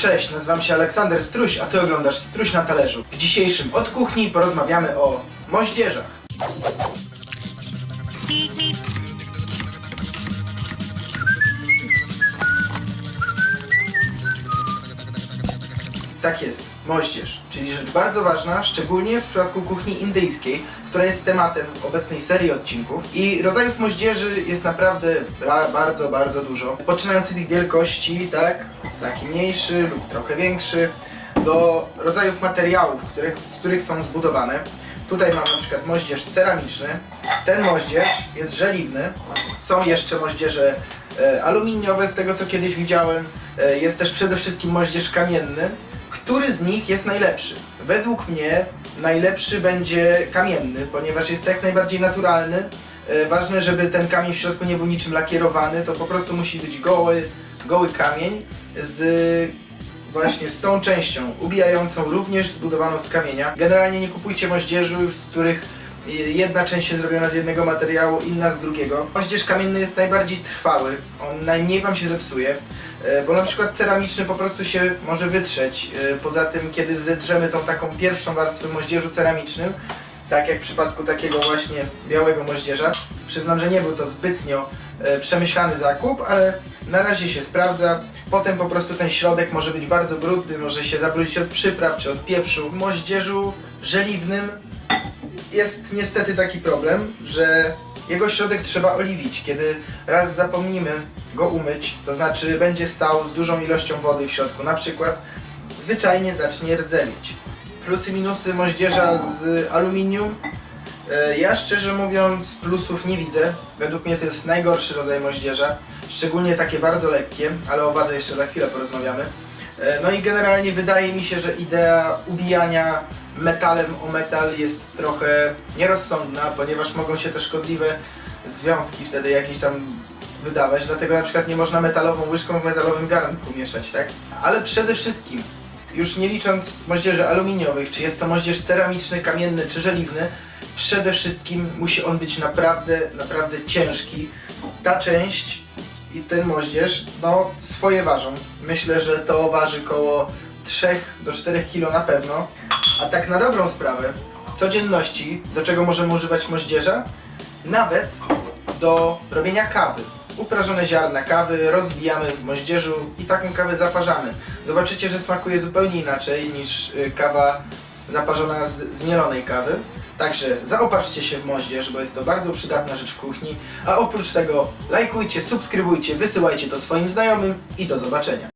Cześć, nazywam się Aleksander Struś, a ty oglądasz Struś na talerzu. W dzisiejszym Od Kuchni porozmawiamy o moździerzach. Tak jest, moździerz, czyli rzecz bardzo ważna, szczególnie w przypadku kuchni indyjskiej, która jest tematem obecnej serii odcinków. I rodzajów moździerzy jest naprawdę ra- bardzo, bardzo dużo. Poczynając od ich wielkości, tak, taki mniejszy lub trochę większy, do rodzajów materiałów, których, z których są zbudowane. Tutaj mam na przykład moździerz ceramiczny. Ten moździerz jest żeliwny. Są jeszcze moździerze e, aluminiowe, z tego co kiedyś widziałem. E, jest też przede wszystkim moździerz kamienny. Który z nich jest najlepszy? Według mnie najlepszy będzie kamienny, ponieważ jest jak najbardziej naturalny. E, Ważne, żeby ten kamień w środku nie był niczym lakierowany, to po prostu musi być goły, goły kamień z właśnie z tą częścią ubijającą, również zbudowaną z kamienia. Generalnie nie kupujcie moździerzy, z których jedna część jest zrobiona z jednego materiału, inna z drugiego. Moździerz kamienny jest najbardziej trwały, on najmniej wam się zepsuje, e, bo na przykład ceramiczny po prostu się może wytrzeć. E, Poza tym, kiedy zedrzemy tą taką pierwszą warstwę moździerzu ceramicznym, tak jak w przypadku takiego właśnie białego moździerza, przyznam, że nie był to zbytnio e, przemyślany zakup, ale na razie się sprawdza. Potem po prostu ten środek może być bardzo brudny, może się zabrudzić od przypraw czy od pieprzu. W moździerzu żeliwnym jest niestety taki problem, że jego środek trzeba oliwić. Kiedy raz zapomnimy go umyć, to znaczy będzie stał z dużą ilością wody w środku, na przykład zwyczajnie zacznie rdzemieć. Plusy, minusy moździerza z aluminium. E, Ja szczerze mówiąc plusów nie widzę. Według mnie to jest najgorszy rodzaj moździerza. Szczególnie takie bardzo lekkie, ale o wadze jeszcze za chwilę porozmawiamy. E, No i generalnie wydaje mi się, że idea ubijania metalem o metal jest trochę nierozsądna, ponieważ mogą się te szkodliwe związki wtedy jakieś tam wydawać, dlatego na przykład nie można metalową łyżką w metalowym garnku mieszać, tak? Ale przede wszystkim, już nie licząc moździerzy aluminiowych, czy jest to moździerz ceramiczny, kamienny czy żeliwny, przede wszystkim musi on być naprawdę, naprawdę ciężki. Ta część i ten moździerz, no swoje ważą. Myślę, że to waży koło 3 do 4 kg na pewno. A tak na dobrą sprawę, w codzienności, do czego możemy używać moździerza? Nawet do robienia kawy. Uprażone ziarna kawy rozbijamy w moździerzu i taką kawę zaparzamy. Zobaczycie, że smakuje zupełnie inaczej niż y, kawa zaparzona z zmielonej kawy. Także zaopatrzcie się w moździerz, bo jest to bardzo przydatna rzecz w kuchni. A oprócz tego lajkujcie, subskrybujcie, wysyłajcie to swoim znajomym i do zobaczenia.